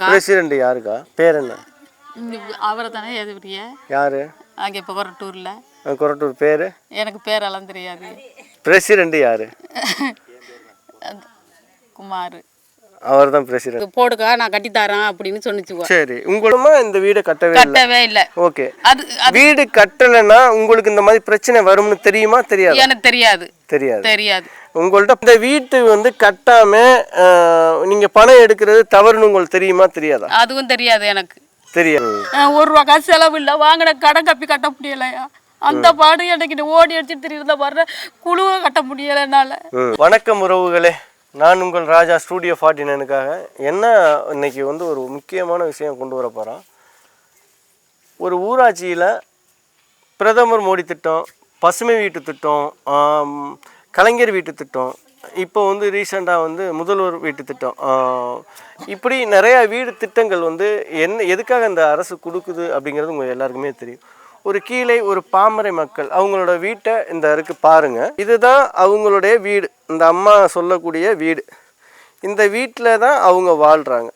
President யாருக்கா? பேர் என்ன? அவரை தானே எதுவுரிய யாரு? அங்கே இப்போ கொரட்டூரில். கொரட்டூர் பேர்? எனக்கு பேரெல்லாம் தெரியாது. பிரசிடென்ட் யாரு? குமார். அவர் தான் பிரசிடென்ட் போடுக்கா நான் கட்டித்தரேன் அப்படின்னு சொன்னிச்சுக்குவோம் சரி உங்களுமா இந்த வீடை கட்டவே கட்டவே இல்லை. ஓகே. அது வீடு கட்டலைன்னா உங்களுக்கு இந்த மாதிரி பிரச்சனை வரும்னு தெரியுமா தெரியாது? எனக்கு தெரியாது. தெரியாது. தெரியாது. உங்கள்ட்ட இந்த வீட்டு வந்து கட்டாம நீங்க பணம் எடுக்கிறது தவறுன்னு உங்களுக்கு தெரியுமா தெரியாதா? அதுவும் தெரியாது எனக்கு. தெரியாது. ஒரு ரூபா காசு செலவு இல்லை. வாங்கின கடன் கப்பி கட்ட முடியலையா? அந்த பாடு எனக்கு ஓடி அடிச்சு திரியிருந்த வர்ற குழுவை கட்ட முடியலை என்னால். வணக்கம் உறவுகளே. நான் உங்கள் ராஜா ஸ்டூடியோ ஃபார்ட்டி நைனுக்காக என்ன இன்னைக்கு வந்து ஒரு முக்கியமான விஷயம் கொண்டு வர போகிறோம் ஒரு ஊராட்சியில் பிரதமர் மோடி திட்டம் பசுமை வீட்டு திட்டம் கலைஞர் வீட்டு திட்டம் இப்போ வந்து ரீசெண்டாக வந்து முதல்வர் வீட்டு திட்டம் இப்படி நிறையா வீடு திட்டங்கள் வந்து என்ன எதுக்காக இந்த அரசு கொடுக்குது அப்படிங்கிறது உங்கள் எல்லாருக்குமே தெரியும். ஒரு கீழே ஒரு பாமரை மக்கள் அவங்களோட வீட்டை இந்த இருக்கு பாருங்க. இதுதான் அவங்களுடைய வீடு. இந்த அம்மா சொல்லக்கூடிய வீடு. இந்த வீட்டில் தான் அவங்க வாழ்கிறாங்க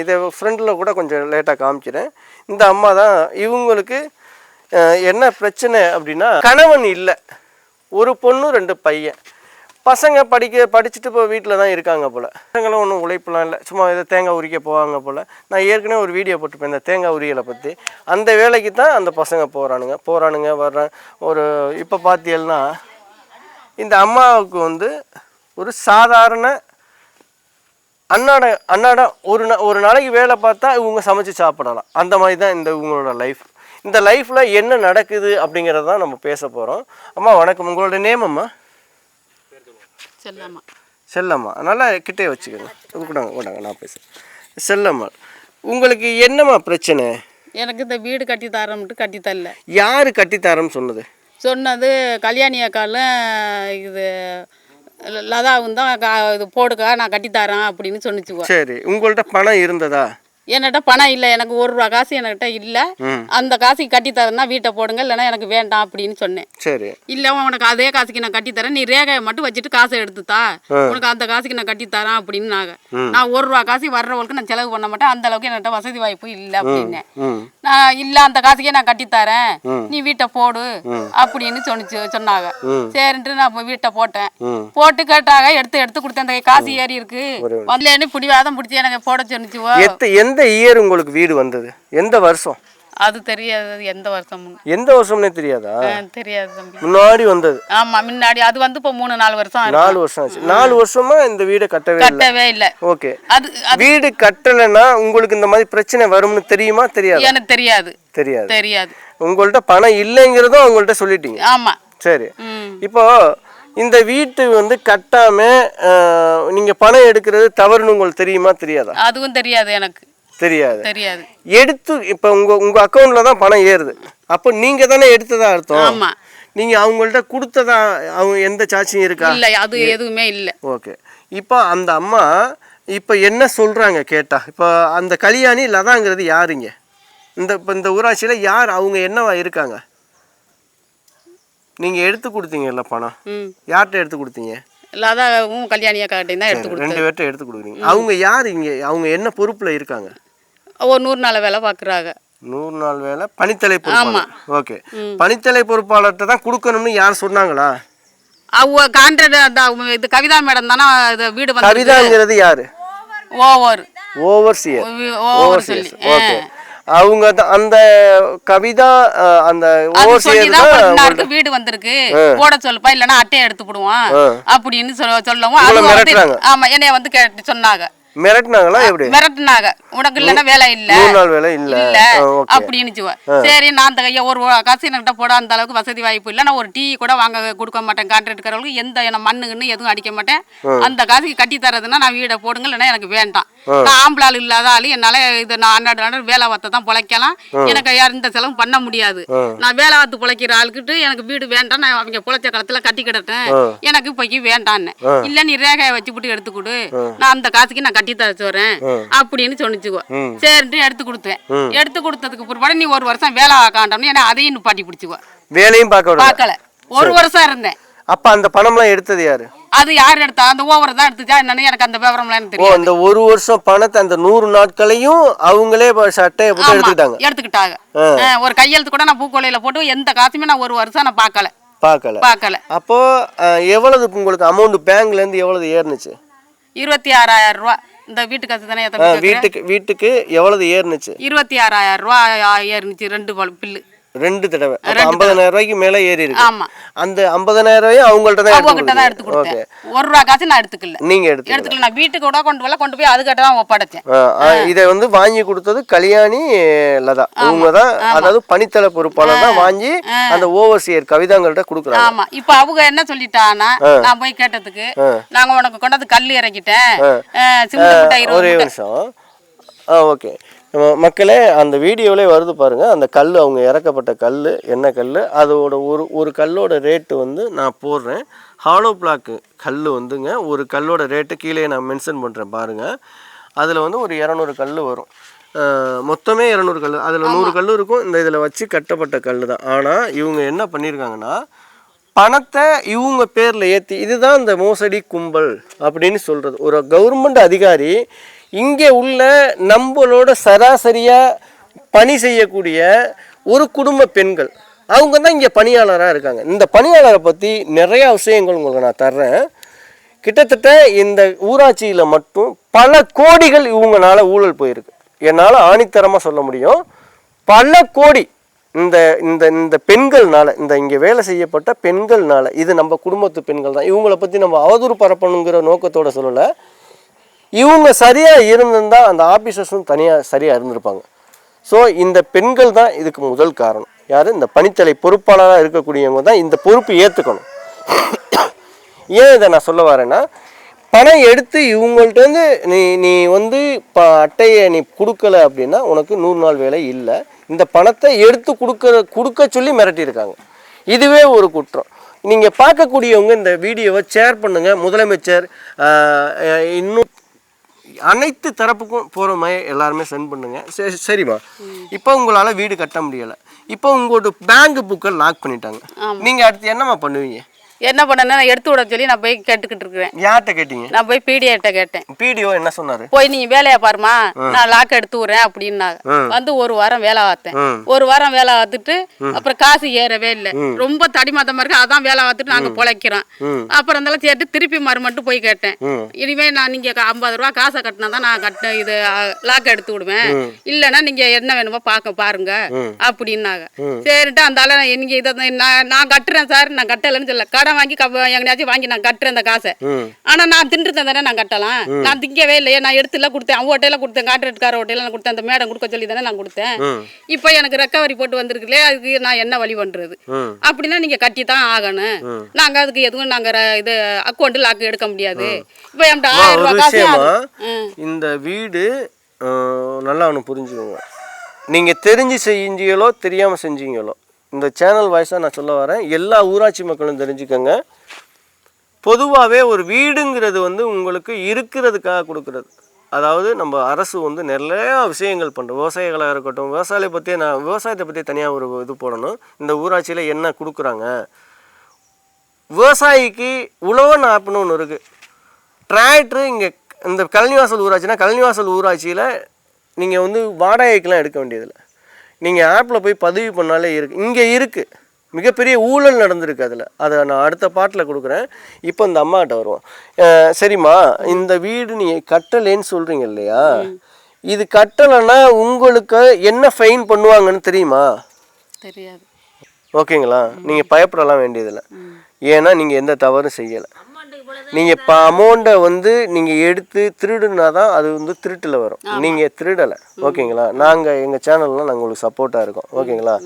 இதை ஃப்ரெண்டில் கூட கொஞ்சம் லேட்டாக காமிக்கிறேன். இந்த அம்மா தான் இவங்களுக்கு என்ன பிரச்சனை அப்படின்னா கணவன் இல்லை. ஒரு பொண்ணு ரெண்டு பையன். பசங்க படிக்க படிச்சுட்டு இப்போ வீட்டில் தான் இருக்காங்க போல். பசங்களும் ஒன்றும் உழைப்பெலாம் இல்லை. சும்மா ஏதோ தேங்காய் உரிக்க போவாங்க போல். நான் ஏற்கனவே ஒரு வீடியோ போட்டுப்பேன் இந்த தேங்காய் உரியலை பற்றி அந்த வேலைக்கு தான் அந்த பசங்க போகிறானுங்க போகிறானுங்க வர்றேன். ஒரு இப்போ பார்த்தீங்கன்னா இந்த அம்மாவுக்கு வந்து ஒரு சாதாரண அன்னாட அன்னாட ஒரு நா ஒரு நாளைக்கு வேலை பார்த்தா இவங்க சமைச்சு சாப்பிடலாம். அந்த மாதிரி தான் இந்த இவங்களோட லைஃப் இந்த லைஃப்பில் என்ன நடக்குது அப்படிங்கிறத தான் நம்ம பேச போகிறோம் அம்மா வணக்கம். உங்களோட நேம் அம்மா? செல்லாமா செல்லம்மா. நல்லா கிட்டே வச்சுக்கோங்க. கூடாங்க கூடாங்க நான் பேசுகிறேன் செல்லம்மா உங்களுக்கு என்னம்மா பிரச்சனை? எனக்கு இந்த வீடு கட்டி தரம்ட்டு கட்டி தரல. யார் கட்டித்தாரன்னு சொன்னது? சொன்னது கல்யாணி அக்காலும் இது லதாவும் தான் கா இது போடுக்கா நான் கட்டித்தரேன் அப்படின்னு சொன்னிச்சுக்குவோம் சரி உங்கள்ட்ட பணம் இருந்ததா? என்கிட்ட பணம் இல்லை எனக்கு ஒரு ரூபா காசு என்கிட்ட இல்லை. அந்த காசுக்கு கட்டித்தரேன்னா வீட்டை போடுங்க இல்லைன்னா எனக்கு வேண்டாம் அப்படின்னு சொன்னேன். சரி. இல்லை உனக்கு அதே காசுக்கு நான் கட்டித்தரேன் நீ ரேகையை மட்டும் வச்சுட்டு காசை எடுத்துத்தா. உனக்கு அந்த காசுக்கு நான் கட்டித்தரேன் அப்படின்னு நாங்க நான் ஒரு ரூபா காசு வர்றவங்களுக்கு நான் செலவு பண்ண மாட்டேன். அந்த அளவுக்கு என்கிட்ட வசதி வாய்ப்பு இல்லை அப்படின்னேன் ம். நான் இல்ல அந்த காசுக்கே நான் கட்டித்தரேன். நீ வீட்டை போடு. அப்படின்னு சொன்னிச்சு சொன்னாங்க. சரின்ட்டு நான் வீட்டை போட்டேன். போட்டு கேட்டாங்க எடுத்து எடுத்து கொடுத்தேன். அந்த காசு ஏறி இருக்கு. வந்துலேன்னு பிடிவாதம் பிடிச்சி எனக்கு போட சொன்னிச்சுவோ எந்த இயர் உங்களுக்கு வீடு வந்தது? எந்த வருஷம்? அது தெரியாது எந்த வருஷமும். எந்த வருஷம்னே தெரியாதா? தெரியாது தம்பி. முன்னாடி வந்தது. ஆமா முன்னாடி அது வந்து இப்போ மூணு நாலு வருஷம். நாலு வருஷம் ஆச்சு. நாலு வருஷமா இந்த வீடை கட்டவே கட்டவே இல்லை. ஓகே. அது வீடு கட்டலைன்னா உங்களுக்கு இந்த மாதிரி பிரச்சனை வரும்னு தெரியுமா தெரியாது? எனக்கு தெரியாது. தெரியாது. தெரியாது. உங்கள்ட்ட பணம் இல்லைங்கிறதும் அவங்கள்ட்ட சொல்லிட்டீங்க. ஆமா. சரி. இப்போ இந்த வீட்டு வந்து கட்டாம நீங்க பணம் எடுக்கிறது தவறுன்னு உங்களுக்கு தெரியுமா தெரியாதா? அதுவும் தெரியாது எனக்கு. தெரியாது. தெரியாது. எடுத்து இப்போ உங்க உங்க அக்கௌண்ட்ல தான் பணம் ஏறுது. அப்போ நீங்க தானே எடுத்ததா அர்த்தம்? ஆமா. நீங்க அவங்கள்ட்ட கொடுத்ததா அவங்க எந்த சாட்சியும் இருக்கா? இல்லை அது எதுவுமே இல்லை. ஓகே. இப்போ அந்த அம்மா இப்போ என்ன சொல்றாங்க கேட்டா? இப்போ அந்த கல்யாணி லதாங்கிறது யாருங்க? இந்த இப்போ இந்த ஊராட்சியில் யார் அவங்க என்னவா இருக்காங்க? நீங்க எடுத்து கொடுத்தீங்கல்ல பணம். யார்கிட்ட எடுத்து கொடுத்தீங்க? லதாவும் கல்யாணியா காட்டையும் தான் எடுத்து ரெண்டு பேர்கிட்ட எடுத்து கொடுக்குறீங்க. அவங்க யார் இங்க? அவங்க என்ன பொறுப்புல இருக்காங்க? ஒரு நூறு நாள் வேலை பார்க்குறாங்க. நூறு நாள் வேலை பணித்தலை பொறுப்பாளர். ஓகே. பணித்தலை பொறுப்பாளர்கிட்ட தான் கொடுக்கணும்னு யார் சொன்னாங்களா? அவங்க கான்ட்ராக்ட் அந்த இது கவிதா மேடம் தானே இது வீடு வந்து கவிதாங்கிறது யாரு? ஓவர். ஓவர்சியர் ஓவர் சொல்லி. ஓகே. அவங்க அந்த கவிதா அந்த ஓவர்சியர் வீடு வந்திருக்கு. போட சொல்லுப்பா இல்லைன்னா அட்டையை எடுத்து போடுவான். அப்படின்னு சொல்ல சொல்லவும். ஆமா என்னைய வந்து கேட்டு சொன்னாங்க. மிரட்டினாங்களா எப்படி? மிரட்டுனாங்க. உனக்கு இல்லைன்னா வேலை இல்ல. நாள் வேலை இல்ல. இல்ல. ஓகே. அப்படின்னு சரி நான் அந்த கையை ஒரு காசு என்கிட்ட போட அந்த அளவுக்கு வசதி வாய்ப்பு இல்லை. நான் ஒரு டீ கூட வாங்க கொடுக்க மாட்டேன். கான்ட்ராக்ட்காரங்களுக்கு எந்த நான் மண்ணுக்குன்னு எதுவும் அடிக்க மாட்டேன். அந்த காசுக்கு கட்டி தரதுன்னா நான் வீடை போடுங்க இல்லைன்னா எனக்கு வேண்டாம். ஆம்பளை ஆள் இல்லாத ஆளு. என்னால இது நான் அன்னாடு வேலை பார்த்து தான் பிழைக்கலாம். எனக்கு யார் இந்த செலவும் பண்ண முடியாது. நான் வேலை பார்த்து பிழைக்கிற ஆளுக்கிட்டு எனக்கு வீடு வேண்டாம். நான் அவங்க பிழைச்ச காலத்துல கட்டி கிடட்டேன் எனக்கு இப்போக்கி வேண்டான்னு. இல்ல நீ ரேகையை வச்சு போட்டு எடுத்து கொடு. நான் அந்த காசுக்கு நான் கட்டி தர சொல்றேன். அப்படின்னு சொன்னிச்சுக்கோ. சரின்ட்டு எடுத்து கொடுத்தேன். எடுத்து கொடுத்ததுக்கு பிற்பாடு நீ ஒரு வருஷம் வேலை ஆக்காண்டோம்னு ஏன்னா அதையும் நிப்பாட்டி பிடிச்சிக்கோ. வேலையும் பார்க்க பார்க்கல. ஒரு வருஷம் இருந்தேன். அப்ப அந்த பணம்லாம் எடுத்தது யாரு? அது யார் எடுத்தா? அந்த ஓவரை தான் எடுத்துச்சா? என்னன்னு எனக்கு அந்த விவரம்லாம் தெரியும் அந்த ஒரு வருஷம் பணத்தை அந்த நூறு நாட்களையும் அவங்களே சட்டையை போட்டு எடுத்துக்கிட்டாங்க. எடுத்துக்கிட்டாங்க. ஒரு கையெழுத்து கூட நான் பூக்கொலையில போட்டு எந்த காசுமே நான் ஒரு வருஷம் நான் பார்க்கல. பார்க்கல. பார்க்கல. அப்போ எவ்வளவு உங்களுக்கு அமௌண்ட் பேங்க்ல இருந்து எவ்வளவு ஏறுனுச்சு? இருபத்தி ஆறாயிரம் ரூபா. இந்த வீட்டு காசு தானே? வீட்டுக்கு வீட்டுக்கு எவ்வளவு ஏறுனுச்சு? இருபத்தி ஆறாயிரம் ரூபா ஏறிச்சு ரெண்டு பல் பில்லு. ரெண்டு தடவை. ஐம்பதனாயிரம் ரூபாய்க்கு மேல ஏறி இருக்கு. ஆமா. அந்த ஐம்பதனாயிரம் ரூபாயும் அவங்கள்ட்ட தான் அவங்ககிட்ட தான் எடுத்து ஓகே கொடுத்தேன். ஒரு ரூபா காசு நான் எடுத்துக்கல. நீங்க எடுத்து எடுத்துக்கல. நான் வீட்டுக்கு கூட கொண்டு வரல. கொண்டு போய் அதுக்கிட்ட தான் ஒப்படைச்சேன். இதை வந்து வாங்கி கொடுத்தது கல்யாணி லதா. அவங்க தான் அதாவது பணித்தள பொறுப்பாளர் தான் வாங்கி அந்த ஓவர்சியர் கவிதாங்கள்ட்ட கொடுக்குறாங்க. ஆமா. இப்ப அவங்க என்ன சொல்லிட்டானா நான் போய் கேட்டதுக்கு நாங்க உனக்கு கொண்டாந்து கல் இறக்கிட்டேன். ஒரே. நிமிஷம். ஆ மக்களே அந்த வீடியோவிலே வருது பாருங்க அந்த கல் அவங்க இறக்கப்பட்ட கல் என்ன கல் அதோட ஒரு ஒரு கல்லோட ரேட்டு வந்து நான் போடுறேன். ஹாலோ பிளாக்கு கல் வந்துங்க ஒரு கல்லோட ரேட்டு கீழே நான் மென்ஷன் பண்ணுறேன் பாருங்கள் அதில் வந்து ஒரு இரநூறு கல் வரும். மொத்தமே இரநூறு கல் அதில் நூறு கல் இருக்கும் இந்த இதில் வச்சு கட்டப்பட்ட கல் தான். ஆனால் இவங்க என்ன பண்ணியிருக்காங்கன்னா பணத்தை இவங்க பேரில் ஏற்றி இதுதான் இந்த மோசடி கும்பல் அப்படின்னு சொல்கிறது ஒரு கவர்மெண்ட் அதிகாரி இங்கே உள்ள நம்மளோட சராசரியாக பணி செய்யக்கூடிய ஒரு குடும்ப பெண்கள் அவங்க தான் இங்கே பணியாளராக இருக்காங்க. இந்த பணியாளரை பற்றி நிறையா விஷயங்கள் உங்களுக்கு நான் தர்றேன். கிட்டத்தட்ட இந்த ஊராட்சியில் மட்டும் பல கோடிகள் இவங்களால ஊழல் போயிருக்கு. என்னால் ஆணித்தரமாக சொல்ல முடியும். பல கோடி இந்த இந்த இந்த பெண்கள்னால இந்த இங்கே வேலை செய்யப்பட்ட பெண்கள்னால இது நம்ம குடும்பத்து பெண்கள் தான். இவங்கள பற்றி நம்ம அவதூறு பரப்பணுங்கிற நோக்கத்தோட சொல்லலை. இவங்க சரியாக இருந்திருந்தா அந்த ஆஃபீஸர்ஸும் தனியாக சரியாக இருந்திருப்பாங்க. ஸோ இந்த பெண்கள் தான் இதுக்கு முதல் காரணம். யார்? இந்த பணித்தலை பொறுப்பாளராக இருக்கக்கூடியவங்க தான் இந்த பொறுப்பு ஏற்றுக்கணும் ஏன் இதை நான் சொல்ல வரேன்னா பணம் எடுத்து இவங்கள்ட்ட வந்து நீ நீ வந்து இப்போ அட்டையை நீ கொடுக்கல அப்படின்னா உனக்கு நூறு நாள் வேலை இல்லை. இந்த பணத்தை எடுத்து கொடுக்கற கொடுக்க சொல்லி மிரட்டியிருக்காங்க. இதுவே ஒரு குற்றம். நீங்கள் பார்க்கக்கூடியவங்க இந்த வீடியோவை ஷேர் பண்ணுங்கள் முதலமைச்சர் இன்னும் அனைத்து தரப்புக்கும் போகிற மாதிரி எல்லாருமே சென்ட் பண்ணுங்க. சரி சரிம்மா. இப்போ உங்களால் வீடு கட்ட முடியலை. இப்போ உங்களோட பேங்க் புக்கை லாக் பண்ணிட்டாங்க. நீங்கள் அடுத்து என்னம்மா பண்ணுவீங்க? என்ன பண்ணேன்னா நான் எடுத்து விட சொல்லி நான் போய் கேட்டுக்கிட்டு இருக்கிறேன். யார்கிட்ட கேட்டீங்க? நான் போய் பிடிஏட்ட கேட்டேன். பிடிஓ என்ன சொன்னாரு? போய் நீ வேலையை பாருமா நான் லாக் எடுத்து விடுறேன் அப்படின்னாங்க வந்து ஒரு வாரம் வேலை பார்த்தேன். ஒரு வாரம் வேலை பார்த்துட்டு அப்புறம் காசு ஏறவே இல்லை. ரொம்ப தடிமாத்தமா இருக்கு அதான் வேலை பார்த்துட்டு நாங்க பொழைக்கிறோம். அப்புறம் இருந்தாலும் சேர்த்து திருப்பி மறுமட்டும் போய் கேட்டேன். இனிமே நான் நீங்க ஐம்பது ரூபா காசை கட்டினா தான் நான் கட்ட இது லாக் எடுத்து விடுவேன். இல்லைன்னா நீங்க என்ன வேணுமோ பார்க்க பாருங்க. அப்படின்னாங்க. சரிட்டு அந்த ஆளு நீங்க இதை நான் கட்டுறேன் சார் நான் கட்டலைன்னு சொல்ல கடன் வாங்கி எங்கேயாச்சும் வாங்கி நான் கட்டுறேன் அந்த காசை. ஆனா நான் தின்றுட்டேன் தானே நான் கட்டலாம். நான் திங்கவே இல்லையே நான் எடுத்துல கொடுத்தேன். அவன் ஹோட்டலில் கொடுத்தேன் கான்ட்ராக்ட்கார ஹோட்டலில் நான் கொடுத்தேன் அந்த மேடம் கொடுக்க சொல்லி தானே நான் கொடுத்தேன். இப்போ எனக்கு ரெக்கவரி போட்டு வந்திருக்குல்லே அதுக்கு நான் என்ன வழி பண்றது? அப்படின்னா நீங்க கட்டி தான் ஆகணும். நாங்க அதுக்கு எதுவும் நாங்க இது அக்கௌண்ட் லாக் எடுக்க முடியாது. இப்போ என்கிட்ட ஆயிரம் ரூபாய் காசு. இந்த வீடு நல்லா ஒன்று புரிஞ்சுக்கோங்க. நீங்கள் தெரிஞ்சு செஞ்சீங்களோ தெரியாமல் செஞ்சீங்களோ இந்த சேனல் வாய்ஸாக நான் சொல்ல வரேன். எல்லா ஊராட்சி மக்களும் தெரிஞ்சுக்கோங்க. பொதுவாகவே ஒரு வீடுங்கிறது வந்து உங்களுக்கு இருக்கிறதுக்காக கொடுக்குறது. அதாவது நம்ம அரசு வந்து நிறையா விஷயங்கள் பண்ணுறோம் விவசாயிகளாக இருக்கட்டும் விவசாயியை பற்றி நான் விவசாயத்தை பற்றி தனியாக ஒரு இது போடணும். இந்த ஊராட்சியில் என்ன கொடுக்குறாங்க? விவசாயிக்கு உழவன் ஆப்னு ஒன்று இருக்குது டிராக்டரு இங்கே இந்த கழனிவாசல் ஊராட்சினா கழனிவாசல் ஊராட்சியில் நீங்கள் வந்து வாடகைக்கெலாம் எடுக்க வேண்டியதில்லை. நீங்கள் ஆப்பில் போய் பதிவு பண்ணாலே இருக்குது இங்கே இருக்குது மிகப்பெரிய ஊழல் நடந்திருக்கு அதில். அதை நான் அடுத்த பாட்டில் கொடுக்குறேன். இப்போ இந்த அம்மாகிட்ட வருவோம். சரிம்மா இந்த வீடு நீங்கள் கட்டலேன்னு சொல்கிறீங்க இல்லையா? இது கட்டலைன்னா உங்களுக்கு என்ன ஃபைன் பண்ணுவாங்கன்னு தெரியுமா? தெரியாது. ஓகேங்களா? நீங்கள் பயப்படலாம் வேண்டியதில்லை. ஏன்னா நீங்கள் எந்த தவறும் செய்யலை. நீங்கள் இப்போ அமௌண்ட்டை வந்து நீங்கள் எடுத்து திருடுனா தான் அது வந்து திருட்டில் வரும். நீங்கள் திருடலை. ஓகேங்களா? நாங்கள் எங்கள் சேனல்லாம் நாங்கள் உங்களுக்கு சப்போர்ட்டாக இருக்கோம். ஓகேங்களா?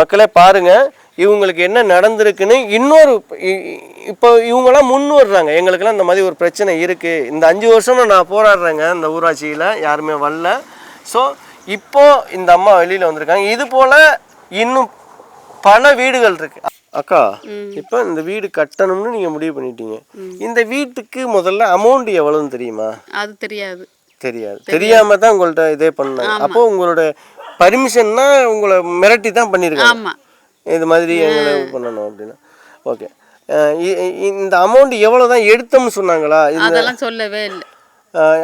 மக்களே பாருங்க. இவங்களுக்கு என்ன நடந்திருக்குன்னு இன்னொரு இப்போ இவங்கெல்லாம் முன் வர்றாங்க எங்களுக்கெல்லாம் இந்த மாதிரி ஒரு பிரச்சனை இருக்குது இந்த அஞ்சு வருஷமா நான் போராடுறேங்க இந்த ஊராட்சியில். யாருமே வரல. ஸோ இப்போ இந்த அம்மா வெளியில் வந்திருக்காங்க. இது போல் இன்னும் பல வீடுகள் இருக்கு. அக்கா இப்போ இந்த வீடு கட்டணும்னு நீங்கள் முடிவு பண்ணிட்டீங்க. இந்த வீட்டுக்கு முதல்ல அமௌண்ட் எவ்வளோன்னு தெரியுமா? அது தெரியாது. தெரியாது. தெரியாம தான் உங்கள்ட்ட இதே பண்ணாங்க அப்போ உங்களோட பர்மிஷன்னா உங்களை மிரட்டி தான் பண்ணியிருக்காங்க இது மாதிரி எங்களை பண்ணணும் அப்படின்னா. ஓகே இந்த அமௌண்ட் எவ்வளோ தான் எடுத்தோம்னு சொன்னாங்களா? இந்த அதெல்லாம் சொல்லவே இல்லை.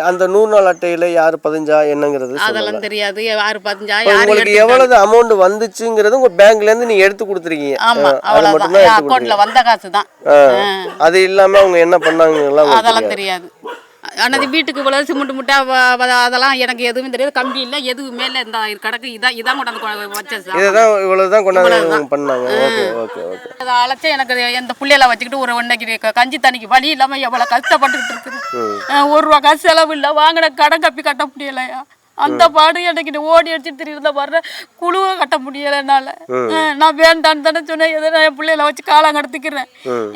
அந்த நூறு நாள் அட்டையில் யார் பதிஞ்சா என்னங்கிறது. அதெல்லாம் தெரியாது. யாரு யாரு உங்களுக்கு எவ்வளவு அமௌண்ட் வந்துச்சுங்கிறது உங்க பேங்க்ல இருந்து நீங்க எடுத்து கொடுத்துருக்கீங்க. ஆமா அவ்வளவுதான். அக்கௌண்ட்ல வந்த காசு தான். அது இல்லாம அவங்க என்ன பண்ணாங்கலாம் அதெல்லாம் தெரியாது. ஆனால் வீட்டுக்கு இவ்வளவு சிமெண்ட் முட்டை அதெல்லாம் எனக்கு எதுவும் தெரியாது. கம்பி இல்லை எதுவுமே இல்லை. இந்த கிடக்கு இதான் இதான் கொண்டாந்து சார். இதுதான் இவ்வளவுதான் கொண்டாந்து இவங்க பண்ணாங்க. Okay okay okay. அதை அழைச்சி எனக்கு எந்த பிள்ளையில வச்சுக்கிட்டு ஒரு இன்னைக்கு க- கஞ்சி தண்ணிக்கு வழி இல்லாமல் எவ்வளோ கஷ்டப்பட்டுக்கிட்டு இருக்குது. ஒரு ரூபா காசு செலவு இல்லை. வாங்கின கடன் கப்பி கட்ட முடியலையா அந்த பாடு எனக்கு ஓடி அடிச்சுட்டு தெரியுறத வர்ற குழுவை கட்ட முடியல என்னால. நான் வேண்டான்னு தானே சொன்னேன். எதை நான் என் பிள்ளையில வச்சு காலம் கடத்திக்கிறேன்.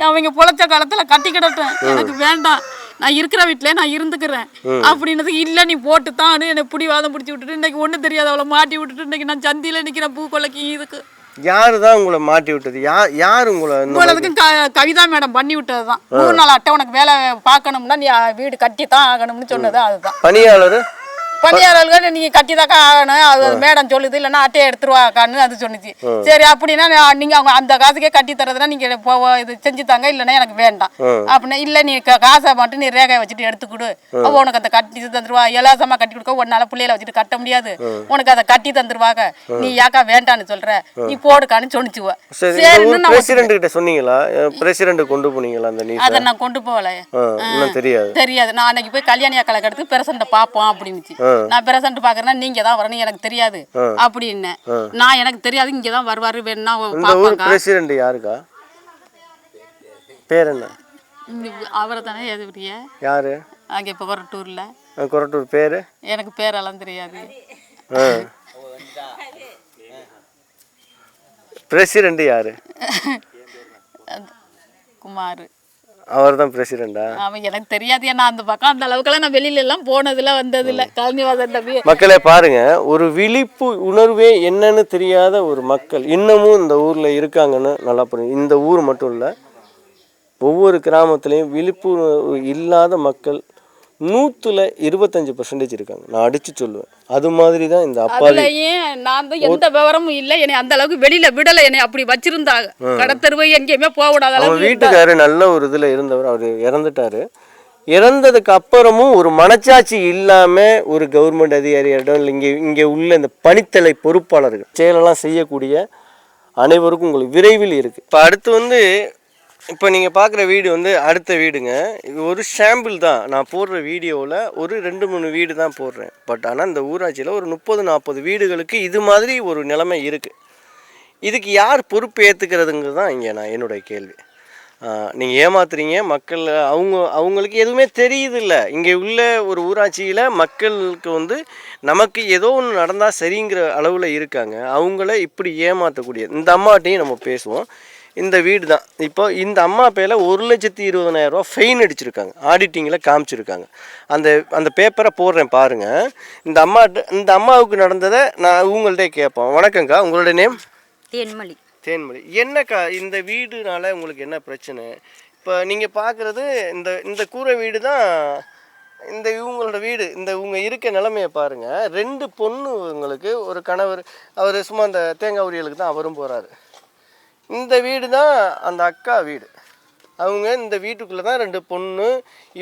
அவங்க பொழைச்ச காலத்துல கட்டி கிடட்டேன் எனக்கு வேண்டாம். நான் இருக்கிற வீட்டிலே நான் இருந்துக்கிறேன். அப்படின்னது இல்லை நீ போட்டு தான். என்னை பிடி வாதம் பிடிச்சி விட்டுட்டு இன்னைக்கு ஒன்றும் தெரியாது. அவளை மாட்டி விட்டுட்டு இன்னைக்கு நான் சந்தியில் நிற்கிறேன் பூ கொலைக்கு இதுக்கு. யாரு தான் உங்களை மாட்டி விட்டது? யார் யார் உங்களை இந்த மாதிரி- இவ்வளவுக்கும் க கவிதா மேடம் பண்ணி விட்டது தான் நூறு நாள் அட்டை உனக்கு வேலை பார்க்கணும்னா நீ வீடு கட்டி தான் ஆகணும்னு சொன்னது அதுதான். பணியாளர்? பணியாளர்கள் நீங்க கட்டி தாக்கா ஆகணும். அது மேடம் சொல்லுது இல்லைன்னா அட்டையை எடுத்துருவாக்கான்னு அது சொன்னுச்சு. சரி அப்படின்னா நீங்க அவங்க அந்த காசுக்கே கட்டி தரதுன்னா நீங்க போ இது செஞ்சு தாங்க இல்லைன்னா எனக்கு வேண்டாம். அப்படின்னா இல்ல நீ காசை மட்டும் நீ ரேகையை வச்சுட்டு எடுத்து கொடு அவ உனக்கு அந்த கட்டி தந்துருவா. இலவசமா கட்டி கொடுக்க உன்னால பிள்ளையில வச்சுட்டு கட்ட முடியாது. உனக்கு அதை கட்டி தந்துருவாங்க நீ யாக்கா வேண்டான்னு சொல்ற. நீ போடுக்கான்னு சொன்னிச்சுவ சரி பிரசிடென்ட் கிட்ட சொன்னீங்களா? பிரசிடென்ட் கொண்டு போனீங்களா அந்த நியூஸ் அதை நான் கொண்டு போகல. தெரியாது. தெரியாது. நான் அன்னைக்கு போய் கல்யாணி அக்களை எடுத்து பிரசண்ட பார்ப்போம் அப்படின்னுச்சு. நான் பிரசண்ட் பார்க்கறேன்னா நீங்க தான் வரணும் எனக்கு தெரியாது. அப்படின்னு. நான் எனக்கு தெரியாது இங்க தான் வருவாரு வேணும்னா பிரசிடென்ட் யாருக்கா? பேர் என்ன? அவரை தானே எதுவுடைய யாரு? அங்கே இப்போ வர டூரில் அஹ் கொரட்டூர் பேரு? எனக்கு பேரெல்லாம் தெரியாது. பிரசிடென்ட் யாரு? குமார். அவர் தான் பிரசிடெண்டா அவன் எனக்கு தெரியாது. ஏன்னா அந்த பக்கம் அந்த அளவுக்குலாம் நான் வெளியில எல்லாம் போனதில்ல வந்ததில்ல. கலனிவாசன் தம்பி. மக்களே பாருங்க. ஒரு விழிப்பு உணர்வே என்னன்னு தெரியாத ஒரு மக்கள் இன்னமும் இந்த ஊர்ல இருக்காங்கன்னு நல்லா புரியும். இந்த ஊர் மட்டும் இல்ல ஒவ்வொரு கிராமத்துலேயும் விழிப்புணர்வு இல்லாத மக்கள் நூற்றுல இருபத்தஞ்சு பர்சன்டேஜ் இருக்காங்க. நான் அடிச்சு சொல்லுவேன். அது மாதிரி தான் இந்த அப்பாவி நான் தான் எந்த விவரமும் இல்லை. என்னை அந்த அளவுக்கு வெளியில விடலை. என்னை அப்படி வச்சிருந்தாங்க. கடத்தருவை எங்கேயுமே போக விடாத அளவுக்கு வீட்டுக்காரு நல்ல ஒரு இதில் இருந்தவர். அவர் இறந்துட்டாரு. இறந்ததுக்கு அப்புறமும் ஒரு மனச்சாட்சி இல்லாம ஒரு கவர்மெண்ட் அதிகாரியிடம் இல்லை இங்கே இங்கே உள்ள இந்த பணித்தலை பொறுப்பாளர்கள் செயலெல்லாம் செய்யக்கூடிய அனைவருக்கும் உங்களுக்கு விரைவில் இருக்கு. இப்போ அடுத்து வந்து இப்போ நீங்கள் பார்க்குற வீடு வந்து அடுத்த வீடுங்க. இது ஒரு ஷாம்பிள் தான். நான் போடுற வீடியோவில் ஒரு ரெண்டு மூணு வீடு தான் போடுறேன். பட் ஆனால் இந்த ஊராட்சியில் ஒரு முப்பது நாற்பது வீடுகளுக்கு இது மாதிரி ஒரு நிலைமை இருக்குது இதுக்கு யார் பொறுப்பு ஏற்றுக்கிறதுங்கிறது தான் இங்கே நான் என்னுடைய கேள்வி. நீங்கள் ஏமாத்துறீங்க மக்கள் அவங்க அவங்களுக்கு எதுவுமே தெரியுதில்ல. இங்கே உள்ள ஒரு ஊராட்சியில் மக்களுக்கு வந்து நமக்கு ஏதோ ஒன்று நடந்தால் சரிங்கிற அளவில் இருக்காங்க. அவங்கள இப்படி ஏமாற்றக்கூடிய இந்த அம்மாட்டையும் நம்ம பேசுவோம். இந்த வீடு தான். இப்போ இந்த அம்மா பேரில் ஒரு லட்சத்தி இருபதனாயிரம் ரூபா ஃபைன் அடிச்சிருக்காங்க. ஆடிட்டிங்கில் காமிச்சிருக்காங்க. அந்த அந்த பேப்பரை போடுறேன் பாருங்கள் இந்த அம்மா இந்த அம்மாவுக்கு நடந்ததை நான் உங்கள்கிட்ட கேட்போம். வணக்கங்க்கா உங்களோட நேம் தேன்மொழி. தேன்மொழி. என்னக்கா இந்த வீடுனால உங்களுக்கு என்ன பிரச்சனை? இப்போ நீங்கள் பார்க்குறது இந்த இந்த கூரை வீடு தான். இந்த இவங்களோட வீடு. இந்த இவங்க இருக்க நிலமையை பாருங்கள் ரெண்டு பொண்ணு இவங்களுக்கு. ஒரு கணவர் அவர் சும்மா அந்த தேங்காய் உரியலுக்கு தான் அவரும் போகிறாரு இந்த வீடு தான் அந்த அக்கா வீடு. அவங்க இந்த வீட்டுக்குள்ளே தான் ரெண்டு பொண்ணு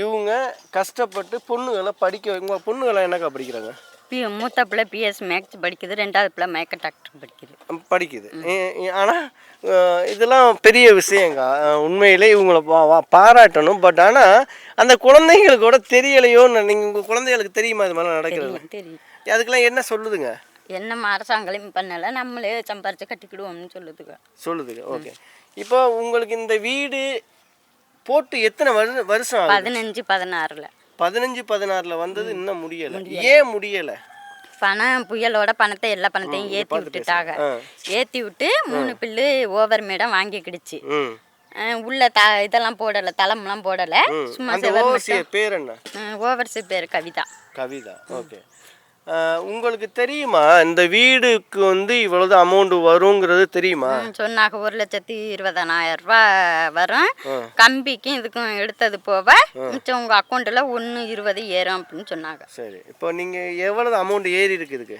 இவங்க கஷ்டப்பட்டு பொண்ணுகளை படிக்க உங்கள் பொண்ணுகளை என்னக்கா படிக்கிறாங்க? பி மூத்த பிள்ளை பிஎஸ் மேக்ஸ் படிக்குது ரெண்டாவது பிள்ளை மேக்க டாக்டர் படிக்குது. படிக்குது. ஆனால் இதெல்லாம் பெரிய விஷயங்க. உண்மையிலே இவங்களை பாராட்டணும். பட் ஆனால் அந்த குழந்தைங்களுக்கு கூட தெரியலையோன்னு நீங்கள் உங்கள் குழந்தைகளுக்கு தெரியுமா இது மாதிரிலாம் நடக்கிறது? அதுக்கெல்லாம் என்ன சொல்லுதுங்க? என்ன அரசாங்களையும் பண்ணலை நம்மளே சம்பாரிச்சு கட்டிக்கிடுவோம்னு சொல்லுதுங்க. சொல்லுதுங்க ஓகே இப்போ உங்களுக்கு இந்த வீடு போட்டு எத்தனை வரு வருஷம் பதினஞ்சு பதினாறில். பதினஞ்சு பதினாறில் வந்தது இன்னும் முடியலை. ஏன் முடியலை? பணம் புயலோட பணத்தை எல்லா பணத்தையும் ஏற்றி விட்டுட்டாங்க. ஏற்றி விட்டு மூணு பில்லு ஓவர் மேடம் வாங்கிக்கிடுச்சு. உள்ள த இதெல்லாம் போடலை தளம்லாம் போடலை. சும்மா பேர் என்ன? ஓவர்சி பேர் கவிதா. கவிதா ஓகே உங்களுக்கு தெரியுமா? இந்த வீடுக்கு வந்து இவ்வளவு அமௌண்ட் வருங்கிறது தெரியுமா? சொன்னாங்க ஒரு லட்சத்தி இருபதனாயிரம் ரூபா வரும். கம்பிக்கும் இதுக்கும் எடுத்தது போக மிச்சம் உங்கள் அக்கௌண்ட்டில் ஒன்று இருபது ஏறும் அப்படின்னு சொன்னாங்க. சரி இப்போ நீங்க எவ்வளவு அமௌண்ட் ஏறி இருக்கு இதுக்கு?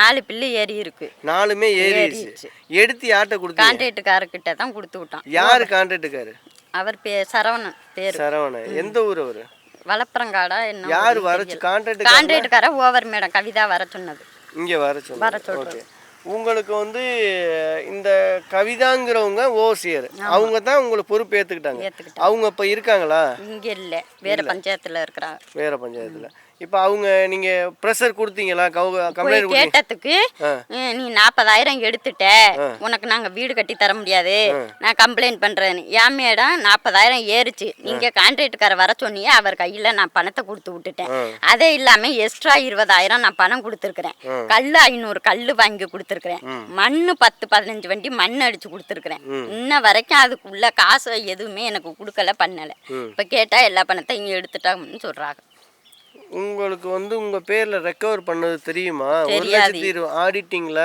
நாலு பில்லு ஏறி இருக்கு. நாலுமே ஏறிடுச்சு. எடுத்து யார்கிட்ட கொடுத்தீங்க? கான்ட்ராக்டுக்காரர்கிட்ட தான் கொடுத்து விட்டோம். யாரு கான்ட்ராக்டுக்காரு அவர் பே சரவணன் பேர். சரவணன். எந்த ஊர் அவரு? வளப்பரங்காடா என்ன யார் வரச்சு? கான்ட்ராக்ட் கான்ட்ராக்டுக்கார ஓவர் மேடம் கவிதா வர சொன்னது. இங்க வர வர சொல்றது. ஓகே. உங்களுக்கு வந்து இந்த கவிதாங்கிறவங்க ஓசியர். அவங்க தான் உங்களை பொறுப்பு ஏத்துக்கிட்டாங்க. அவங்க இப்ப இருக்காங்களா? இங்க இல்ல. வேற பஞ்சாயத்துல இருக்கிறாங்க. வேற பஞ்சாயத்துல. இப்ப அவங்க நீங்க ப்ரெஷர் கொடுத்தீங்களா? கம்ப்ளைண்ட் கேட்டதுக்கு "ம், நீ நாற்பதாயிரம் எடுத்துட்ட. உனக்கு நாங்க வீடு கட்டி தர முடியாது. நான் கம்ப்ளைண்ட் பண்றேன்னு. ஏன் மேடம் நாற்பதாயிரம் ஏறுச்சு. நீங்க கான்ட்ராக்டுக்கார வர சொன்னீங்க. அவர் கையில நான் பணத்தை கொடுத்து விட்டுட்டேன். அதே இல்லாம எக்ஸ்ட்ரா இருபதாயிரம் நான் பணம் கொடுத்துருக்கிறேன். கல்லு ஐநூறு கல்லு வாங்கி கொடுத்துருக்கிறேன். மண்ணு பத்து பதினஞ்சு வண்டி மண் அடிச்சு கொடுத்துருக்கிறேன். இன்ன வரைக்கும் அதுக்குள்ள காசு எதுவுமே எனக்கு கொடுக்கல பண்ணல. இப்ப கேட்டா எல்லா பணத்தையும் எடுத்துட்டாங்கன்னு சொல்றாங்க. உங்களுக்கு வந்து உங்க பேர்ல ரெக்கவர் பண்ணது தெரியுமா ஒரு. லட்சத்தி இரு ஆடிட்டிங்ல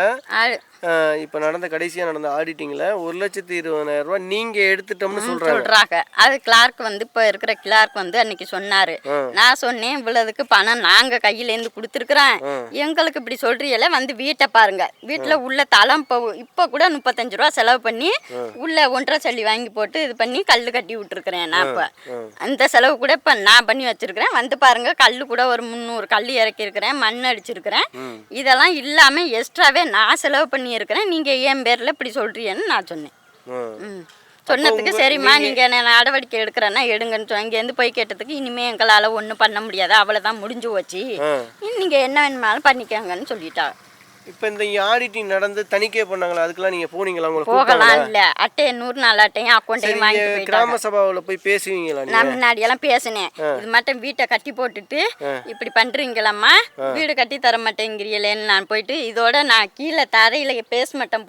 இப்போ நடந்த கடைசியா நடந்த ஆடிட்டிங்ல ஒரு லட்சத்தி இருபதாயிரம் ரூபாய் நீங்க எடுத்துட்டோம்னு சொல்றாங்க. சொல்றாங்க. அது கிளார்க் வந்து இப்ப இருக்கிற கிளார்க் வந்து அன்னைக்கு சொன்னாரு. நான் சொன்னேன் இவ்வளவுக்கு பணம் நாங்க கையில இருந்து கொடுத்துருக்குறோம் எங்களுக்கு இப்படி சொல்றீங்கள வந்து வீட்டை பாருங்க. வீட்டுல உள்ள தளம் இப்போ இப்ப கூட முப்பத்தஞ்சு ரூபா செலவு பண்ணி உள்ள ஒன்றரை சல்லி வாங்கி போட்டு இது பண்ணி கல்லு கட்டி விட்டுருக்குறேன் நான் இப்ப. அந்த செலவு கூட இப்ப நான் பண்ணி வச்சிருக்கிறேன். வந்து பாருங்க கல்லு கூட ஒரு முந்நூறு கல் இறக்கி இருக்கிறேன் மண் அடிச்சிருக்கிறேன். இதெல்லாம் இல்லாம எக்ஸ்ட்ராவே நான் செலவு பண்ணி இருக்கிறேன் நீங்க என் பேர்ல இப்படி சொல்றீங்கன்னு நான் சொன்னேன். சொன்னதுக்கு சரிம்மா நீங்க என்ன நடவடிக்கை எடுக்கிறேன்னா எடுங்கன்னு சொ- இங்கேருந்து போய் கேட்டதுக்கு இனிமே எங்களால ஒன்றும் பண்ண முடியாது. அவ்வளவுதான் முடிஞ்சு போச்சு. ஆ. நீங்க என்ன வேணுமாலும் பண்ணிக்கோங்கன்னு சொல்லிட்டா இப்போ இந்த ஆடிட்டிங் நடந்து தணிக்கை பண்ணாங்களா? அதுக்கெல்லாம் நீங்க போனீங்களா? உங்களை போகலாம்? இல்ல. அட்டையை நூறு நாள் அட்டையும் அக்கௌண்ட்டையும் போயிட்டாங்க. கிராம சபாவுல போய் பேசுவீங்களா நான் முன்னாடி எல்லாம் பேசினேன் இது மட்டும் வீட்டை கட்டி போட்டுட்டு இப்படி பண்றீங்களம்மா? வீடு கட்டி தர மாட்டேங்கிறீங்களேன்னு நான் போயிட்டு இதோட நான் கீழே தரையில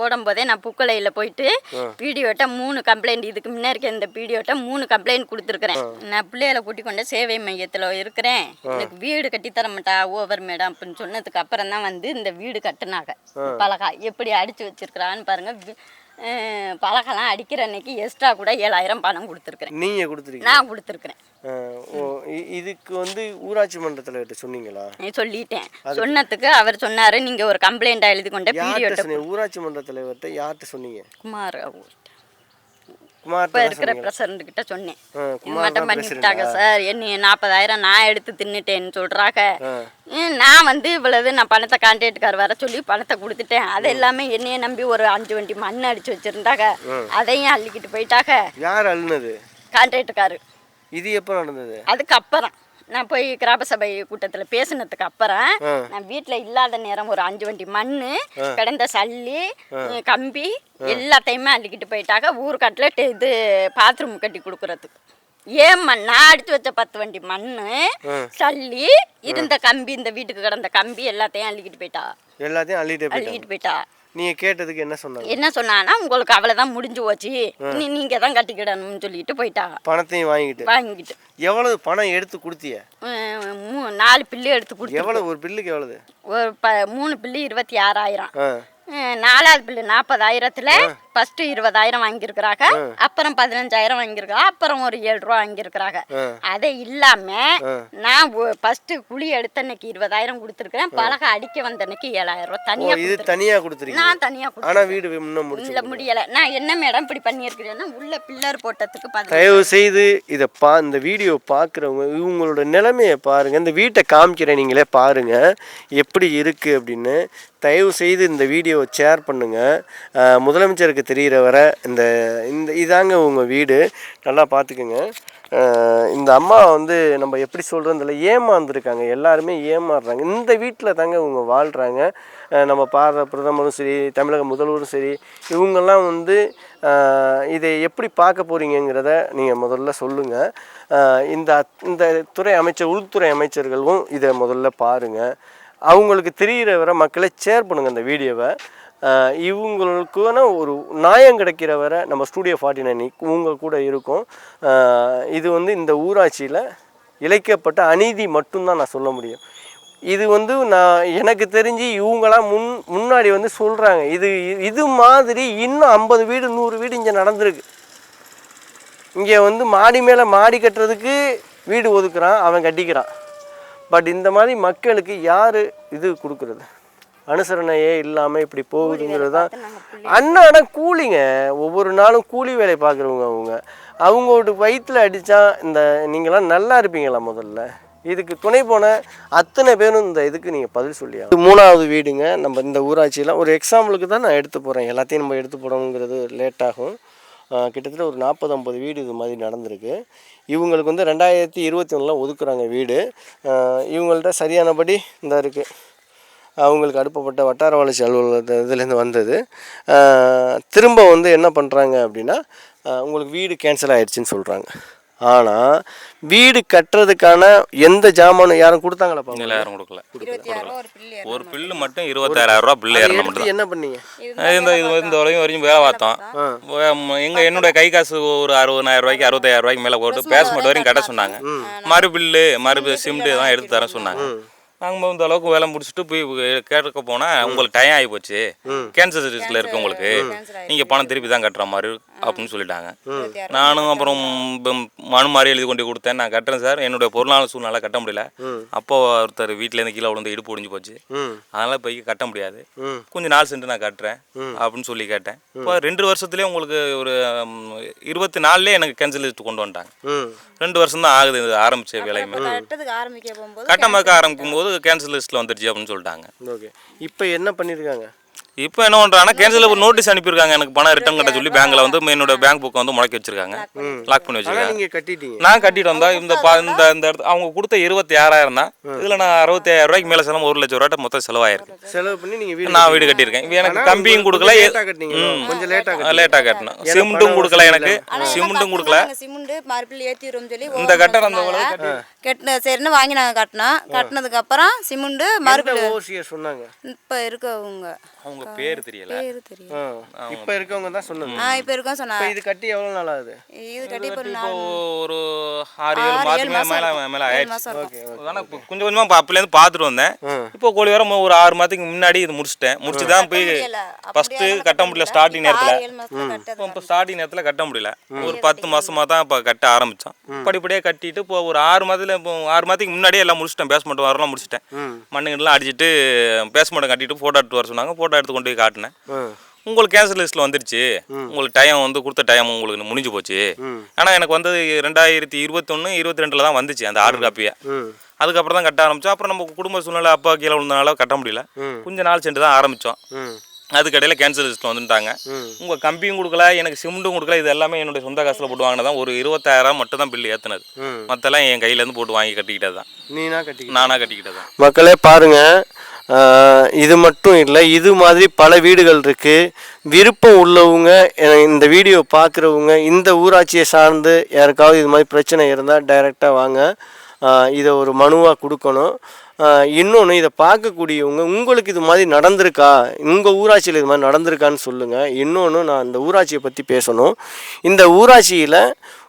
போடும் போதே நான் புக்கலையில போயிட்டு வீடியோட்ட மூணு கம்ப்ளைண்ட் இதுக்கு முன்னாடி இந்த வீடியோட்ட மூணு கம்ப்ளைண்ட் கொடுத்துருக்குறேன். நான் பிள்ளைகளை கூட்டி கொண்டு சேவை மையத்துல இருக்கிறேன். எனக்கு வீடு கட்டி தர மாட்டா ஓவர் மேடம் அப்படின்னு சொன்னதுக்கு அப்புறம் தான் வந்து இந்த வீடு கட்டுனாங்க பலகா எப்படி அடிச்சு வச்சிருக்கிறான்னு பாருங்க. பலகைலாம் அடிக்கிற அன்னைக்கு எக்ஸ்ட்ரா கூட ஏழாயிரம் பணம் கொடுத்துருக்குறேன். நீங்க கொடுத்துருக்கீங்க? நான் கொடுத்துருக்குறேன். இதுக்கு வந்து ஊராட்சி மன்ற தலைவர்கிட்ட சொன்னீங்களா? நீ சொல்லிட்டேன். சொன்னதுக்கு அவர் சொன்னாரு நீங்க ஒரு கம்ப்ளைண்டா எழுதி கொண்ட ஊராட்சி மன்ற தலைவர்கிட்ட யார்கிட்ட சொன்னீங்க. குமார் இப்ப இருக்கிற பிரசிடண்ட் கிட்ட சொன்னேன். மட்டும் தான் பண்ணிவிட்டாங்க சார். என்ன நாற்பதாயிரம் நான் எடுத்து தின்னுட்டேன்னு சொல்றாங்க. ஏன் நான் வந்து இவ்வளவு நான் பணத்தை கான்ட்ராக்டுக்கார் வர சொல்லி பணத்தை கொடுத்துட்டேன். அது எல்லாமே என்னைய நம்பி ஒரு அஞ்சு வண்டி மண் அடிச்சு வச்சிருந்தாங்க. அதையும் அள்ளிக்கிட்டு போயிட்டாங்க. யார் அழுனது கான்ட்ராக்டுக்காரு இது எப்போ நடந்தது? அதுக்கப்புறம். நான் போய் கிராம சபை கூட்டத்தில் பேசினதுக்கு அப்புறம் நான் வீட்டில் இல்லாத நேரம் ஒரு அஞ்சு வண்டி மண் கிடந்த சல்லி கம்பி எல்லாத்தையுமே அள்ளிக்கிட்டு போயிட்டாங்க. ஊருக்காட்டில் இது பாத்ரூம் கட்டி கொடுக்குறதுக்கு. ஏன் மண்? நான் அடிச்சு வச்ச பத்து வண்டி மண் சல்லி இருந்த கம்பி இந்த வீட்டுக்கு கிடந்த கம்பி எல்லாத்தையும் அள்ளிக்கிட்டு போயிட்டா. எல்லாத்தையும் அள்ளிட்டே அள்ளிக்கிட்டு போயிட்டா. நீங்க கேட்டதுக்கு என்ன சொன்னாங்க? என்ன சொன்னான்னா உங்களுக்கு அவ்வளோதான் முடிஞ்சு போச்சு. நீ நீங்கள் தான் கட்டிக்கிடணும்னு சொல்லிட்டு போயிட்டா பணத்தையும் வாங்கிட்டு வாங்கிக்கிட்டு. எவ்வளவு பணம் எடுத்து கொடுத்திய? நாலு பில்லு எடுத்து கொடுத்து எவ்வளவு? ஒரு பில்லுக்கு எவ்வளவு? ஒரு ப மூணு பில்லு இருபத்தி ஆறாயிரம். நாலாவது பில்லு நாற்பதாயிரத்துல ஃபர்ஸ்ட் இருபதாயிரம் வாங்கியிருக்கிறாங்க. அப்புறம் பதினஞ்சாயிரம் வாங்கியிருக்காங்க அப்புறம் ஒரு ஏழு ரூபா வாங்கியிருக்கிறாங்க. அதை இல்லாம நான் ஃபர்ஸ்ட் குழி எடுத்த அன்னைக்கு இருபதாயிரம் கொடுத்துருக்கிறேன். பலகை அடிக்க வந்த அன்னைக்கு ஏழாயிரம் ரூபா தனியா இது கொடுத்திருக்கேன். தனியா கொடுத்துருக்கீங்க? நான் தனியா கொடுத்து ஆனா வீடு இன்னும் இல்ல முடியல. நான் என்ன மேடம் இப்படி பண்ணியிருக்கிறேன்னா உள்ள பில்லர் போட்டதுக்கு தயவு செய்து இதை பா இந்த வீடியோ பார்க்குறவங்க இவங்களோட நிலைமையை பாருங்கள் இந்த வீட்டை காமிக்கிறேன் நீங்களே பாருங்கள் எப்படி இருக்குது அப்படின்னு. தயவு செய்து இந்த வீடியோவை ஷேர் பண்ணுங்கள் முதலமைச்சருக்கு தெரிகிற வரை இந்த இந்த இதாங்க உங்கள் வீடு. நல்லா பார்த்துக்குங்க இந்த அம்மா வந்து நம்ம எப்படி சொல்கிறதில்ல ஏமாந்துருக்காங்க. எல்லாருமே ஏமாறுறாங்க. இந்த வீட்டில் தாங்க இவங்க வாழ்கிறாங்க நம்ம பாரத பிரதமரும் சரி தமிழக முதல்வரும் சரி இவங்கெல்லாம் வந்து இதை எப்படி பார்க்க போகிறீங்கிறத நீங்கள் முதல்ல சொல்லுங்கள் இந்த இந்த துறை அமைச்சர் உள்துறை அமைச்சர்களும் இதை முதல்ல பாருங்கள் அவங்களுக்கு தெரிகிற வர மக்களை ஷேர் பண்ணுங்கள் இந்த வீடியோவை இவங்களுக்கான ஒரு நியாயம் கிடைக்கிற வரை நம்ம ஸ்டூடியோ ஃபார்ட்டி நைன் இவங்க கூட இருக்கும். இது வந்து இந்த ஊராட்சியில் இழைக்கப்பட்ட அநீதி மட்டும்தான் நான் சொல்ல முடியும். இது வந்து நான் எனக்கு தெரிஞ்சு இவங்களாம் முன் முன்னாடி வந்து சொல்கிறாங்க இது இது மாதிரி இன்னும் ஐம்பது வீடு நூறு வீடு இங்கே நடந்திருக்கு. இங்கே வந்து மாடி மேலே மாடி கட்டுறதுக்கு வீடு ஒதுக்குறான் அவன் கட்டிக்கிறான். பட் இந்த மாதிரி மக்களுக்கு யார் இது கொடுக்குறது? அனுசரணையே இல்லாமல் இப்படி போகுதுங்கிறது? தான் அண்ணாடா கூலிங்க. ஒவ்வொரு நாளும் கூலி வேலை பார்க்குறவங்க அவங்க. அவங்களோட வயிற்றில் அடித்தா இந்த நீங்களாம் நல்லா இருப்பீங்களா முதல்ல? இதுக்கு துணை போன அத்தனை பேரும் இந்த இதுக்கு நீங்கள் பதில் சொல்லி ஆகணும். மூணாவது வீடுங்க. நம்ம இந்த ஊராட்சியில் ஒரு எக்ஸாம்பிளுக்கு தான் நான் எடுத்து போகிறேன் எல்லாத்தையும் நம்ம எடுத்து போடணுங்கிறது லேட் ஆகும். கிட்டத்தட்ட ஒரு நாற்பது ஐம்பது வீடு இது மாதிரி நடந்திருக்கு. இவங்களுக்கு வந்து ரெண்டாயிரத்தி இருபத்தி ஒன்றில் ஒதுக்குறாங்க வீடு. இவங்கள்ட்ட சரியானபடி இந்த இருக்குது அவங்களுக்கு அனுப்பப்பட்ட வட்டார வளர்ச்சி அலுவலக இதுலேருந்து வந்தது. திரும்ப வந்து என்ன பண்ணுறாங்க அப்படின்னா உங்களுக்கு வீடு கேன்சல் ஆகிடுச்சின்னு சொல்கிறாங்க ஆனால் வீடு கட்டுறதுக்கான எந்த ஜாமானும் யாரும் கொடுத்தாங்களாப்பா இல்லை யாரும் கொடுக்கல. ஒரு பில்லு மட்டும் இருபத்தாயிரம் ரூபா பில்லு ஏறணும் மட்டும் என்ன பண்ணீங்க? இந்த இது இந்த வரையும் வரையும் வேலை பார்த்தோம். எங்க என்னுடைய கை காசு ஒரு அறுபதாயிரம் ரூபாய்க்கு அறுபத்தாயிரம் ரூபாய்க்கு மேலே போட்டு பேஸ்மெண்ட் வரையும் கட்ட சொன்னாங்க. மறு பில்லு மறு சிமெண்ட் தான் எடுத்து தரேன் சொன்னாங்க. நாங்கள் இந்த அளவுக்கு வேலை முடிச்சுட்டு போய் கேட்க போனால் உங்களுக்கு டைம் ஆகி போச்சு. கேன்சர் லிஸ்ட்டில் இருக்கு உங்களுக்கு நீங்கள் பணம் திருப்பி தான் கட்டுற மாதிரி அப்படின்னு சொல்லிட்டாங்க. நானும் அப்புறம் மனு மாதிரி எழுதி கொண்டு கொடுத்தேன். நான் கட்டுறேன் சார். என்னுடைய பொருளாதார சூழ்நிலை கட்ட முடியல. அப்போ ஒருத்தர் வீட்டிலேருந்து கீழே விழுந்து இடுப்பு ஒடிஞ்சு போச்சு. அதனால் போய் கட்ட முடியாது. கொஞ்சம் நாள் சென்று நான் கட்டுறேன் அப்படின்னு சொல்லி கேட்டேன். இப்போ ரெண்டு வருஷத்துலேயே உங்களுக்கு ஒரு இருபத்தி நாலுலேயே எனக்கு கேன்சல் லிஸ்ட் கொண்டு வந்துட்டாங்க. ரெண்டு வருஷம் தான் ஆகுது இது ஆரம்பிச்ச வேலையுமே. கட்டமாக்க ஆரம்பிக்கும் போது கேன்சல் லிஸ்ட்டில் வந்துருச்சு அப்படின்னு சொல்லிட்டாங்க. ஓகே. இப்போ என்ன பண்ணியிருக்காங்க இப்போ என்ன பண்ணுறாங்கன்னா கேன்சல் நோட்டீஸ் அனுப்பியிருக்காங்க. எனக்கு பணம் ரிட்டர்ன் கட்ட சொல்லி பேங்க்கில் வந்து என்னோட பேங்க் புக்கை வந்து முடக்கி வச்சிருக்காங்க. லாக் பண்ணி வச்சிருக்காங்க. கட்டிட்டீங்க. நான் கட்டிட்டு வந்தா இந்த இந்த இந்த இடத்து அவங்க கொடுத்த இருபத்தி ஆறாயிரம் தான் இதில் நான் அறுபத்தி ஆயிரம் ரூபாய்க்கு மேலே செலவு ஒரு லட்சம் ரூபாய்க்கு மொத்தம் செலவாயிருக்கு. செலவு பண்ணி நீங்கள் வீடு நான் வீடு கட்டியிருக்கேன். இப்போ எனக்கு கம்பியும் கொடுக்கல. கொஞ்சம். லேட்டாக கட்டணும் சிமெண்ட்டும் கொடுக்கல எனக்கு. சிமெண்ட்டும் கொடுக்கல. சிமெண்ட் மறுபில் ஏற்றிடும் சொல்லி இந்த கட்டடம் அந்த கட்டின சரின்னு வாங்கி நாங்கள் கட்டினோம் கட்டினதுக்கு அப்புறம் சிமெண்ட் மறுபில் ஓசியர் சொன்னாங்க? இப்போ இருக்கவங்க. அவங்க பேர் தெரியல. பேர் தெரியும் ஆ இப்போ இருக்கவங்க தான் சொன்னாங்க ஆ இப்போ இருக்கோம் சொன்னா இப்போ இது கட்டி எவ்வளோ நாள் ஆகுது? இது கட்டி இப்போ இப்போ ஒரு ஆறு ஏழு மாதத்துக்கு மேலே மேலே மேலே ஆயிடுச்சு. மாதம் இப்போ கொஞ்சம் கொஞ்சமாக இப்போ அப்பலேருந்து பார்த்துட்டு வந்தேன். இப்போ கோழி வர ஒரு ஆறு மாதத்துக்கு முன்னாடி இது முடிச்சிட்டேன். முடிச்சு தான் போய் ஃபஸ்ட்டு கட்ட முடியல ஸ்டார்டிங் நேரத்தில். இப்போ ஸ்டார்டிங் நேரத்தில் கட்ட முடியல. ஒரு பத்து மாசமா தான் இப்போ கட்ட ஆரம்பித்தோம் படிப்படியாக கட்டிட்டு இப்போ ஒரு ஆறு மாதத்துல இப்போ ஆறு மாதத்துக்கு முன்னாடியே எல்லாம் முடிச்சிட்டேன். பேஸ்மெண்ட் வரலாம் முடிச்சிட்டேன். மண்ணுங்கெல்லாம் அடிச்சிட்டு பேஸ்மெண்ட்டை கட்டிட்டு ஃபோட்டோ எடுத்து வர சொன்னாங்க. ஃபோட்டோ எடுத்து கொண்டு போய் காட்டினேன். உங்களுக்கு கேன்சல் லிஸ்ட்டில் வந்துருச்சு. உங்களுக்கு டைம் வந்து கொடுத்த டைம் உங்களுக்கு முடிஞ்சு போச்சு. ஆனால் எனக்கு வந்தது ரெண்டாயிரத்தி இருபத்தொன்று இருபத்தி ரெண்டில் தான் வந்துச்சு அந்த ஆர்டர் காப்பியை அதுக்கப்புறம் தான் கட்ட ஆரம்பித்தோம் அப்புறம் நம்ம குடும்ப சூழ்நிலை அப்பா கீழே விழுந்தனால கட்ட முடியல. கொஞ்ச நாள் சென்று தான் ஆரம்பித்தோம் அதுக்கடையில் கேன்சல் லிஸ்ட்டில் வந்துட்டாங்க. உங்கள் கம்பியும் கொடுக்கல எனக்கு சிமெண்ட்டும் கொடுக்கல இது எல்லாமே என்னுடைய சொந்த காசில் போட்டு வாங்கினதான் ஒரு இருபத்தாயிரம் மட்டும் தான் பில்லு ஏற்றுனது. மற்றெல்லாம் என் கையிலேருந்து போட்டு வாங்கி கட்டிக்கிட்டது தான் நீனா கட்டி நானாக கட்டிக்கிட்டது தான் மக்களே பாருங்க. ஆஹ் இது மட்டும் இல்லை இது மாதிரி பல வீடுகள் இருக்கு. விருப்பம் உள்ளவங்க இந்த வீடியோ பார்க்குறவங்க இந்த ஊராட்சியை சார்ந்து யாருக்காவது இது மாதிரி பிரச்சனை இருந்தால் டைரெக்டாக வாங்க. இதை ஒரு மனுவாக கொடுக்கணும். இன்னொன்று இதை பார்க்கக்கூடியவங்க உங்களுக்கு இது மாதிரி நடந்திருக்கா? உங்கள் ஊராட்சியில் இது மாதிரி நடந்திருக்கான்னு சொல்லுங்கள் இன்னொன்று நான் இந்த ஊராட்சியை பற்றி பேசணும். இந்த ஊராட்சியில்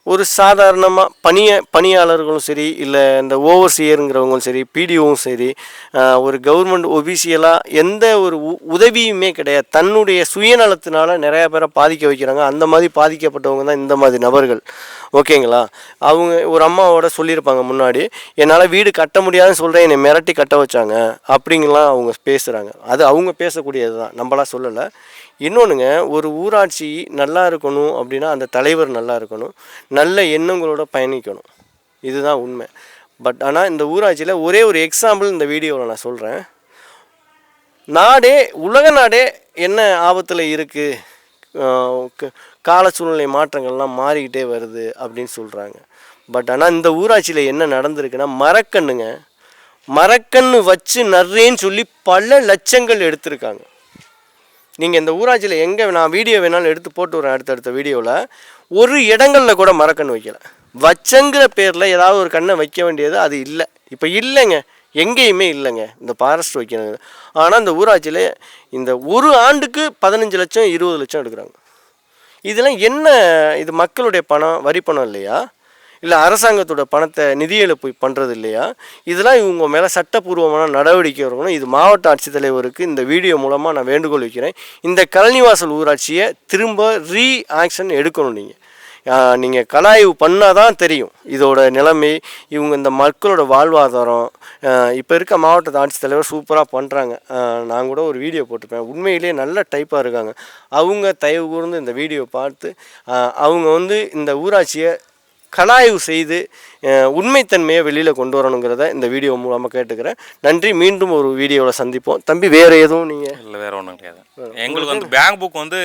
ஒரு சாதாரணமாக பணிய பணியாளர்களும் சரி இல்லை இந்த ஓவர்சியருங்கிறவங்களும் சரி பிடிஓவும் சரி ஒரு கவர்மெண்ட் ஒபிசியலாக எந்த ஒரு உ- உதவியுமே கிடையாது. தன்னுடைய சுயநலத்தினால நிறையா பேரை பாதிக்க வைக்கிறாங்க. அந்த மாதிரி பாதிக்கப்பட்டவங்க தான் இந்த மாதிரி நபர்கள். ஓகேங்களா? அவங்க ஒரு அம்மாவோட சொல்லியிருப்பாங்க முன்னாடி என்னால் வீடு கட்ட முடியாதுன்னு சொல்கிறேன் என்னை மிரட்டி கட்ட வச்சாங்க. அப்படிங்கலாம் அவங்க பேசுகிறாங்க அது அவங்க பேசக்கூடியது தான் நம்மளா சொல்லலை. இன்னொன்றுங்க ஒரு ஊராட்சி நல்லா இருக்கணும் அப்படின்னா அந்த தலைவர் நல்லா இருக்கணும். நல்ல எண்ணங்களோட பயணிக்கணும். இதுதான் உண்மை. பட் ஆனால் இந்த ஊராட்சியில் ஒரே ஒரு எக்ஸாம்பிள் இந்த வீடியோவில் நான் சொல்கிறேன் நாடே உலக நாடே என்ன ஆபத்தில் இருக்குது கால சூழ்நிலை மாற்றங்கள்லாம் மாறிக்கிட்டே வருது அப்படின்னு சொல்கிறாங்க பட் ஆனால் இந்த ஊராட்சியில் என்ன நடந்திருக்குன்னா மரக்கண்ணுங்க மரக்கன்று வச்சு நர்றேன்னு சொல்லி பல லட்சங்கள் எடுத்திருக்காங்க. நீங்கள் இந்த ஊராட்சியில் எங்கே நான் வீடியோ வேணாலும் எடுத்து போட்டு வரேன் அடுத்தடுத்த வீடியோவில் ஒரு இடங்களில் கூட மரக்கன்று வைக்கலை. வச்சங்கிற பேரில் ஏதாவது ஒரு கண்ணை வைக்க வேண்டியது அது இல்லை. இப்போ இல்லைங்க. எங்கேயுமே இல்லைங்க. இந்த ஃபாரஸ்ட் வைக்கிறது. ஆனால் இந்த ஊராட்சியில் இந்த ஒரு ஆண்டுக்கு பதினஞ்சு லட்சம் இருபது லட்சம் எடுக்கிறாங்க. இதெல்லாம் என்ன இது மக்களுடைய பணம் வரி பணம் இல்லையா? இல்லை அரசாங்கத்தோட பணத்தை நிதியில போய் பண்ணுறது இல்லையா? இதெல்லாம் இவங்க மேலே சட்டப்பூர்வமான நடவடிக்கை இருக்கணும் இது மாவட்ட ஆட்சித்தலைவருக்கு இந்த வீடியோ மூலமாக நான் வேண்டுகோள் வைக்கிறேன். இந்த கழனிவாசல் ஊராட்சியை திரும்ப ரீ ஆக்ஷன் எடுக்கணும் நீங்கள் நீங்கள் கலாய்வு பண்ணால் தான் தெரியும் இதோட நிலைமை இவங்க இந்த மக்களோட வாழ்வாதாரம் இப்போ இருக்க மாவட்ட ஆட்சித்தலைவர் சூப்பராக பண்ணுறாங்க நான் கூட ஒரு வீடியோ போட்டிருப்பேன். உண்மையிலேயே நல்ல டைப்பாக இருக்காங்க. அவங்க தயவு கூர்ந்து இந்த வீடியோ பார்த்து அவங்க வந்து இந்த ஊராட்சியை கலாய்வு செய்து உண்மைத்தன்மையை வெளியில் கொண்டு வரணுங்கிறத இந்த வீடியோ மூலமாக கேட்டுக்கிறேன். நன்றி. மீண்டும் ஒரு வீடியோவில் சந்திப்போம். தம்பி வேறு எதுவும் நீங்கள் இல்லை வேற ஒன்றும் கிடையாது. எங்களுக்கு வந்து பேங்க் புக் வந்து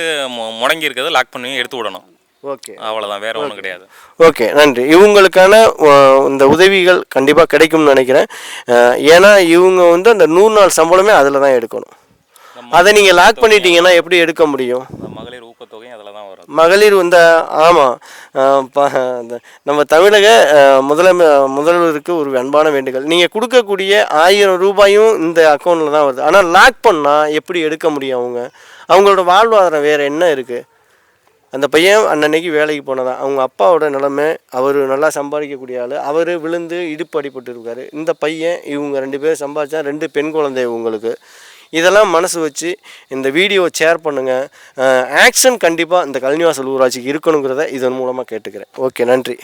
முடங்கி இருக்கிறது லாக் பண்ணி எடுத்து விடணும். ஓகே. அவ்வளோதான் வேற ஒன்றும் கிடையாது. ஓகே. நன்றி. இவங்களுக்கான இந்த உதவிகள் கண்டிப்பாக கிடைக்கும்னு நினைக்கிறேன். ஏன்னா இவங்க வந்து அந்த நூறு நாள் சம்பளமே அதில் தான் எடுக்கணும் அதை நீங்கள் லாக் பண்ணிட்டீங்கன்னா எப்படி எடுக்க முடியும்? மகளிர் ஊக்கத்தொகையும் அதில் தான் மகளிர் வந்து ஆமாம் நம்ம தமிழக முதலமை முதல்வருக்கு ஒரு அன்பான வேண்டுகோள். நீங்கள் கொடுக்கக்கூடிய ஆயிரம் ரூபாயும் இந்த அக்கௌண்ட்டில் தான் வருது. ஆனால் லாக் பண்ணால் எப்படி எடுக்க முடியும் அவங்க? அவங்களோட வாழ்வாதாரம் வேறு என்ன இருக்குது அந்த பையன் அன்னன்னைக்கு வேலைக்கு போனதான். அவங்க அப்பாவோட நிலைமை அவர் நல்லா சம்பாதிக்கக்கூடிய ஆள். அவர் விழுந்து இடுப்பு அடிபட்டு இருக்காரு இந்த பையன் இவங்க ரெண்டு பேரும் சம்பாதிச்சா ரெண்டு பெண் குழந்தை இவங்களுக்கு. இதெல்லாம் மனசு வச்சு இந்த வீடியோவை ஷேர் பண்ணுங்கள் ஆக்ஷன் கண்டிப்பாக இந்த கல்னிவாசல் ஊராட்சிக்கு இருக்கணுங்கிறத இதன் மூலமாக கேட்டுக்கிறேன். ஓகே நன்றி.